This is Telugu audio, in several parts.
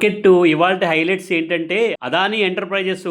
మార్కెట్ ఇవాళ హైలైట్స్ ఏంటంటే అదాని ఎంటర్ప్రైజెస్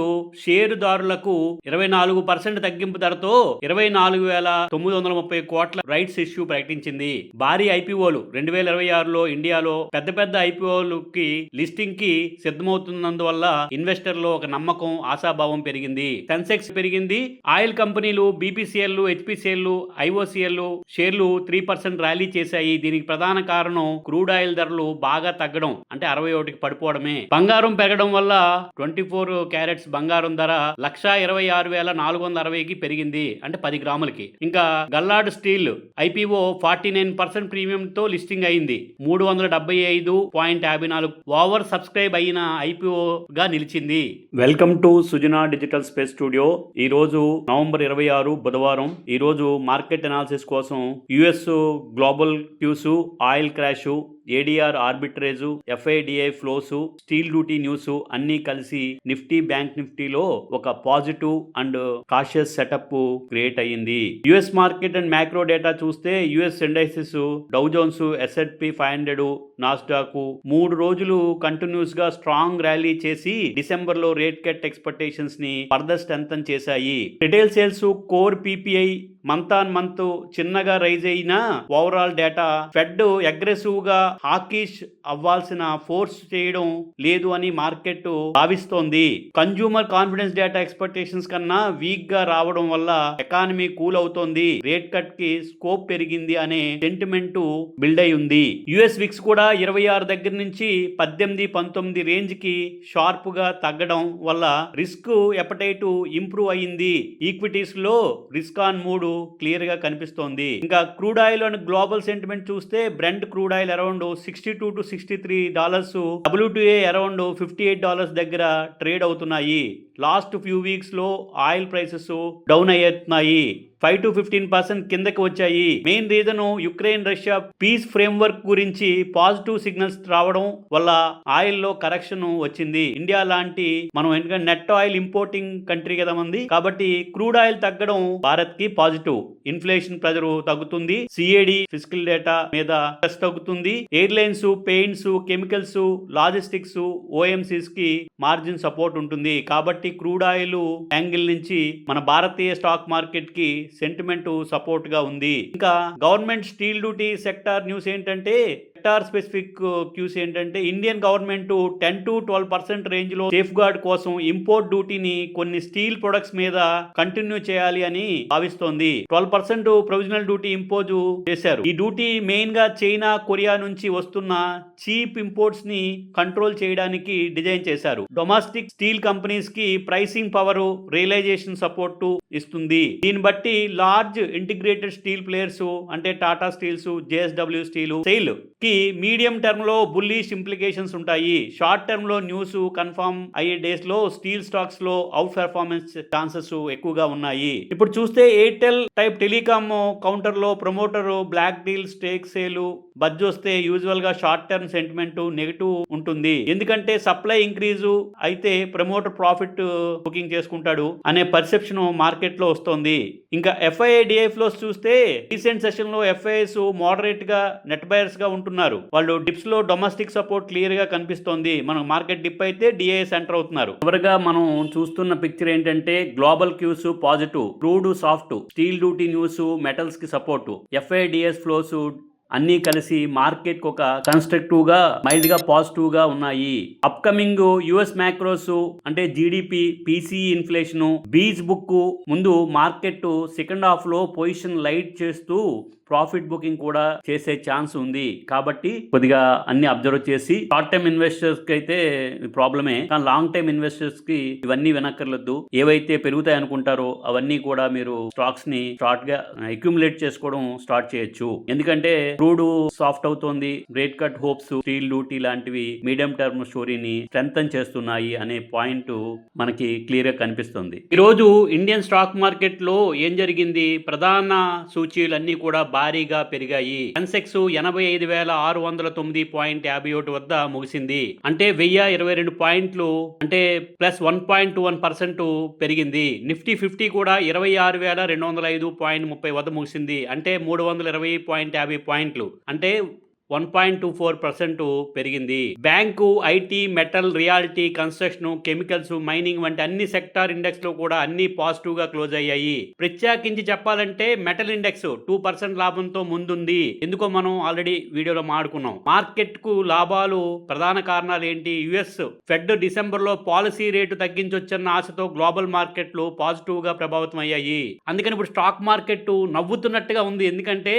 షేరుదారులకు ఇరవై నాలుగు పర్సెంట్ తగ్గింపు ధరతో ఇరవై నాలుగు వేల తొమ్మిది వందల ముప్పై కోట్ల రైట్స్ ఇష్యూ ప్రకటించింది. భారీ ఐపీఓలు రెండు వేల ఇరవై ఆరులో ఇండియాలో పెద్ద పెద్ద ఐపీఓలకి లిస్టింగ్కి సిద్ధమవుతున్నందువల్ల ఇన్వెస్టర్లో ఒక నమ్మకం ఆశాభావం పెరిగింది. సెన్సెక్స్ పెరిగింది. ఆయిల్ కంపెనీలు బీపీసీఎల్ హెచ్పీసీఎల్ ఐఓసీఎల్ షేర్లు త్రీ పర్సెంట్ ర్యాలీ చేశాయి. దీనికి ప్రధాన కారణం క్రూడ్ ఆయిల్ ధరలు బాగా తగ్గడం అంటే అరవై ఒకటికి పడిపోవడమే. బంగారం పెరగడం వల్ల ట్వంటీ ఫోర్ క్యారెట్స్ బంగారం ధర లక్షా ఇరవై ఆరు వేల నాలుగు వందల అరవైకి పెరిగింది. అంటే పది గ్రాములకి. ఇంకా Gallard steel IPO forty nine percent premium తో లిస్టింగ్ అయింది. మూడు వందల డెబ్బై ఐదు పాయింట్ యాభై నాలుగు ఓవర్ సబ్స్క్రైబ్ అయిన ఐపీఓ గా నిలిచింది. Welcome to Sujana digital space studio. ఈ రోజు నవంబర్ ఇరవై ఆరు బుధవారం. ఈ రోజు మార్కెట్ అనాలిసిస్ కోసం US global cues oil crash ADR arbitrage FIDI flows steel duty news అన్నీ కలిసి నిఫ్టీ బ్యాంక్ నిఫ్టీలో ఒక positive and cautious setup create అయ్యింది. US market and macro data చూస్తే US indices Dow Jones S&P five hundred Nasdaq మూడు రోజులు కంటిన్యూస్గా స్ట్రాంగ్ ర్యాలీ చేసి డిసెంబర్లో రేట్ కట్ ఎక్స్పెక్టేషన్స్ని ఫర్దర్ స్ట్రెంథన్ చేశాయి. Retail sales core PPI month on month చిన్నగా రైజ్ అయిన ఓవరాల్ డేటా ఫెడ్ అగ్రెసివ్గా హాకీష్ అవ్వాల్సిన ఫోర్స్ చేయడం లేదు అని మార్కెట్ భావిస్తోంది. కన్జ్యూమర్ కాన్ఫిడెన్స్ డేటా ఎక్స్పెక్టేషన్స్ కన్నా వీక్గా రావడం వల్ల ఎకానమీ కూల్ అవుతోంది. రేట్ కట్కి స్కోప్ పెరిగింది అనే సెంటిమెంట్ బిల్డ్ అయి ఉంది. యుఎస్ విక్స్ కూడా ఇరవై ఆరు దగ్గర నుంచి పద్దెనిమిది పంతొమ్మిది రేంజ్కి షార్ప్గా తగ్గడం వల్ల రిస్క్ ఎపటైట్ ఇంప్రూవ్ అయ్యింది ఈక్విటీస్లో రిస్క్ ఆన్ మూడు క్లియర్గా కనిపిస్తోంది. ఇంకా crude oil and global sentiment చూస్తే Brent crude oil around sixty two to sixty three dollars WTI around fifty eight dollars దగ్గర ట్రేడ్ అవుతున్నాయి. లాస్ట్ ఫ్యూ వీక్స్లో ఆయిల్ ప్రైసెస్ డౌన్ అయ్యేస్తున్నాయి ఫైవ్ టు ఫిఫ్టీన్ పర్సెంట్ కిందకి వచ్చాయి. Main reason Ukraine Russia peace framework గురించి పాజిటివ్ సిగ్నల్స్ రావడం వల్ల ఆయిల్లో కరెక్షన్ వచ్చింది. ఇండియా లాంటి మనం ఎందుకంటే నెట్ ఆయిల్ ఇంపోర్టింగ్ కంట్రీ కదా మంది. కాబట్టి క్రూడ్ ఆయిల్ తగ్గడం భారత్కి పాజిటివ్. ఇన్ఫ్లేషన్ ప్రెజర్ తగ్గుతుంది. సిఏడి ఫిజికల్ డేటా మీద స్ట్రెస్ తగ్గుతుంది. ఎయిర్లైన్స్ పెయింట్స్ కెమికల్స్ లాజిస్టిక్స్ ఓఎంసీస్కి మార్జిన్ సపోర్ట్ ఉంటుంది. కాబట్టి క్రూడ్ ఆయిల్ యాంగిల్ నుంచి మన భారతీయ స్టాక్ మార్కెట్కి సెంటిమెంట్ సపోర్ట్గా ఉంది. ఇంకా government steel duty sector news ఏంటంటే సెక్టార్ స్పెసిఫిక్ క్యూస్ ఏంటంటే Indian government ten to twelve percent రేంజ్లో సేఫ్ గార్డ్ కోసం ఇంపోర్ట్ డ్యూటీని కొన్ని స్టీల్ ప్రొడక్ట్స్ మీద కంటిన్యూ చేయాలి అని భావిస్తోంది. Twelve percent provisional duty impose చేశారు. ఈ డ్యూటీ మెయిన్గా చైనా కొరియా నుంచి వస్తున్న చీప్ ఇంపోర్ట్స్ని కంట్రోల్ చేయడానికి డిజైన్ చేశారు. డొమెస్టిక్ స్టీల్ కంపెనీస్కి ప్రైసింగ్ పవర్ రియలైజేషన్ సపోర్ట్ ఇస్తుంది. దీన్ని బట్టి లార్జ్ ఇంటిగ్రేటెడ్ స్టీల్ ప్లేయర్స్ అంటే టాటా స్టీల్స్ జేఎస్డబ్ల్యూ స్టీల్ సెయిల్కి మీడియం టర్మ్లో బుల్లిష్ ఇంప్లికేషన్స్ ఉంటాయి. షార్ట్ టర్మ్లో న్యూస్ కన్ఫర్మ్ అయ్యే డేస్లో స్టీల్ స్టాక్స్లో అవుట్ పెర్ఫార్మెన్స్ ఛాన్సెస్ ఎక్కువగా ఉన్నాయి. ఇప్పుడు చూస్తే ఎయిర్టెల్ టైప్ టెలికామ్ కౌంటర్లో promoter promoter block deal stake sale buzz వస్తే యూజువల్గా షార్ట్ టర్మ్ సెంటిమెంట్ నెగిటివ్ ఉంటుంది. ఎందుకంటే సప్లై ఇంక్రీజ్ అయితే ప్రమోటర్ ప్రాఫిట్ బుకింగ్ చేసుకుంటాడు అనే పర్సెప్షన్ మార్కెట్లో వస్తోంది. వస్తుంది ఇంకా ఎఫ్ఐఐ డిఐఎఫ్ చూస్తే రీసెంట్ సెషన్లో ఎఫ్ఐఎస్ మోడరేట్గా నెట్ బయర్స్గా గా ఉంటున్నారు వాళ్ళు డిప్స్లో డొమెస్టిక్ సపోర్ట్ క్లియర్గా కనిపిస్తోంది. మనం మార్కెట్ డిప్ అయితే డిఏ సెంటర్ అవుతున్నారు. చివరిగా మనం చూస్తున్న పిక్చర్ ఏంటంటే global cues positive crude soft steel duty news మెటల్స్కి support ఎఫ్ఐడిఎస్ flows అన్నీ కలిసి మార్కెట్ ఒక కన్స్ట్రక్టివ్గా మైల్డ్గా పాజిటివ్గా ఉన్నాయి. అప్కమింగ్ యుఎస్ మ్యాక్రోస్ అంటే GDP PCE inflation beige book ముందు మార్కెట్ సెకండ్ హాఫ్లో పొజిషన్ లైట్ చేస్తూ ప్రాఫిట్ బుకింగ్ కూడా చేసే ఛాన్స్ ఉంది. కాబట్టి కొద్దిగా అన్ని అబ్జర్వ్ చేసి షార్ట్ టైం ఇన్వెస్టర్స్కి అయితే ప్రాబ్లమే. కానీ లాంగ్ టైం ఇన్వెస్టర్స్కి ఇవన్నీ వినక్కర్లేదు ఏవైతే పెరుగుతాయి అనుకుంటారో అవన్నీ కూడా మీరు స్టాక్స్ని స్టార్ట్గా అక్యుములేట్ చేసుకోవడం స్టార్ట్ చేయొచ్చు. ఎందుకంటే క్రూడ్ సాఫ్ట్ అవుతోంది. Rate cut hopes steel duty లాంటివి మీడియం టర్మ్ స్టోరీని స్ట్రెంగ్తన్ చేస్తున్నాయి అనే పాయింట్ మనకి క్లియర్గా కనిపిస్తుంది. ఈ రోజు ఇండియన్ స్టాక్ మార్కెట్లో ఏం జరిగింది? ప్రధాన సూచీలన్నీ కూడా భారీగా పెరిగాయి. సెన్సెక్స్ ఎనభై ఐదు వేల ఆరు వందల తొమ్మిది పాయింట్ యాభై ఒకటి వద్ద ముగిసింది. అంటే వెయ్యి ఇరవై రెండు పాయింట్లు అంటే plus one point two one percent పెరిగింది. నిఫ్టీ ఫిఫ్టీ కూడా ఇరవై ఆరు వేల రెండు వందల ఐదు పాయింట్ ముప్పై వద్ద ముగిసింది. అంటే మూడు వందల ఇరవై పాయింట్ యాభై పాయింట్లు. అంటే one point two four percent పెరిగింది. Bank IT metal realty construction chemicals mining వంటి అన్ని సెక్టార్ ఇండెక్స్లో కూడా అన్ని పాజిటివ్గా క్లోజ్ అయ్యాయి. ప్రత్యేకించి చెప్పాలంటే మెటల్ ఇండెక్స్ టూ పర్సెంట్ లాభంతో ముందుంది. ఎందుకో మనం ఆల్రెడీ వీడియోలో మాడుకున్నాం. మార్కెట్కు లాభాలు ప్రధాన కారణాలు ఏంటి? యుఎస్ ఫెడ్ డిసెంబర్లో పాలసీ రేటు తగ్గించొచ్చన్న ఆశతో గ్లోబల్ మార్కెట్లు పాజిటివ్గా ప్రభావితం అయ్యాయి అందుకని ఇప్పుడు స్టాక్ మార్కెట్ నవ్వుతున్నట్టుగా ఉంది. ఎందుకంటే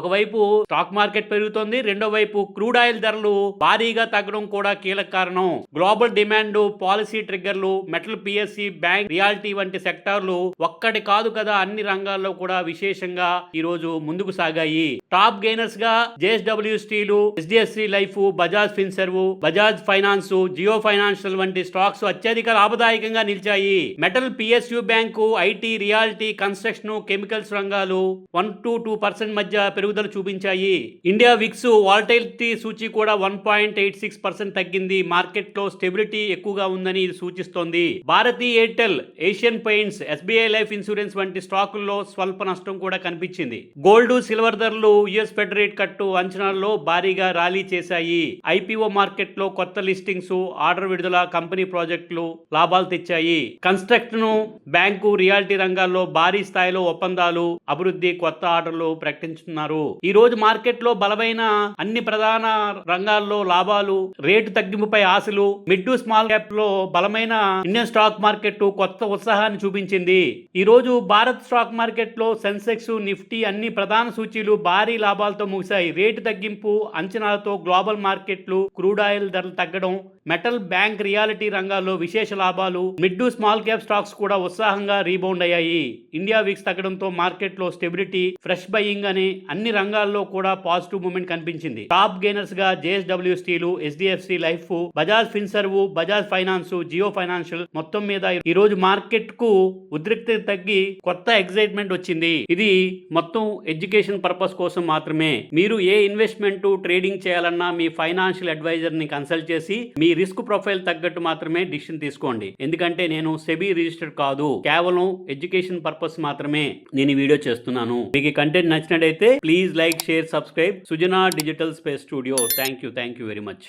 ఒకవైపు స్టాక్ మార్కెట్ పెరుగుతోంది రెండో వైపు క్రూడ్ ఆయిల్ ధరలు భారీగా తగ్గడం కూడా కీలక కారణం. గ్లోబల్ డిమాండ్ పాలసీ ట్రిగ్గర్లు మెటల్ పిఎస్సి బ్యాంక్ రియాలిటీ వంటి సెక్టార్లు ఒక్కటి కాదు కదా అన్ని రంగాల్లో కూడా విశేషంగా ఈ రోజు ముందుకు సాగాయి. Top గెయినర్స్గా JSW steel HDFC life Bajaj finserv Bajaj finance Jio financial వంటి స్టాక్స్ అత్యధిక లాభదాయకంగా నిలిచాయి. Metal PSU bank IT realty construction chemicals రంగాలు వన్ టు టూ పర్సెంట్ మధ్య పెరుగుదల చూపించాయి. ఇండియా విక్స్ వాల్టైలిటీ సూచి కూడా one point eight six percent తగ్గింది. మార్కెట్లో స్టెబిలిటీ ఎక్కువగా ఉందని ఇది సూచిస్తోంది. Bharti Airtel Asian paints SBI life insurance వంటి స్టాకుల్లో స్వల్ప నష్టం కూడా కనిపించింది. గోల్డ్ సిల్వర్ ధరలు యుఎస్ ఫెడరేట్ కట్టు అంచనాల్లో భారీగా ర్యాలీ చేశాయి. ఐపీఓ మార్కెట్లో కొత్త లిస్టింగ్స్ ఆర్డర్ విడుదల కంపెనీ ప్రాజెక్టులు లాభాలు తెచ్చాయి. కన్స్ట్రక్షన్ బ్యాంకు రియాలిటీ రంగాల్లో భారీ స్థాయిలో ఒప్పందాలు అభివృద్ధి కొత్త ఆర్డర్లు ప్రకటించుతున్నారు ఈ రోజు మార్కెట్లో బలమైన అన్ని ప్రధాన రంగాల్లో లాభాలు రేటు తగ్గింపుపై ఆశలు మిడ్ టు స్మాల్ క్యాప్లో బలమైన ఇండియన్ స్టాక్ మార్కెట్ కొత్త ఉత్సాహాన్ని చూపించింది. ఈ రోజు భారత్ స్టాక్ మార్కెట్లో సెన్సెక్స్ నిఫ్టీ అన్ని ప్రధాన సూచీలు భారీ లాభాలతో ముగిశాయి. రేటు తగ్గింపు అంచనాలతో గ్లోబల్ మార్కెట్లు క్రూడ్ ఆయిల్ ధరలు తగ్గడం మెటల్ బ్యాంక్ రియాలిటీ రంగాల్లో విశేష లాభాలు మిడ్ స్మాల్ క్యాప్ స్టాక్స్ కూడా ఉత్సాహంగా రీబౌండ్ అయ్యాయి. ఇండియా వీక్స్ తగ్గడంతో మార్కెట్లో స్టెబిలిటీ ఫ్రెష్ బయింగ్ అనే అన్ని రంగాల్లో కూడా పాజిటివ్ మూమెంట్ కనిపించింది. Top గెయినర్స్గా JSW steel HDFC life Bajaj finserv Bajaj finance Jio financial మొత్తం మీద ఈ రోజు మార్కెట్కు ఉద్రిక్తత తగ్గి కొత్త ఎక్సైట్మెంట్ వచ్చింది. ఇది మొత్తం ఎడ్యుకేషన్ పర్పస్ కోసం మాత్రమే మీరు ఏ ఇన్వెస్ట్మెంట్ ట్రేడింగ్ చేయాలన్నా మీ ఫైనాన్షియల్ అడ్వైజర్ని కన్సల్ట్ చేసి మీ రిస్క్ ప్రొఫైల్ తగ్గట్టు మాత్రమే డిసిషన్ తీసుకోండి. ఎందుకంటే నేను సెబీ రిజిస్టర్డ్ కాదు. కేవలం ఎడ్యుకేషన్ పర్పస్ మాత్రమే నేను ఈ వీడియో చేస్తున్నాను. మీకు కంటెంట్ నచ్చినట్టయితే please like share subscribe. Sujana digital space studio. Thank you thank you very much.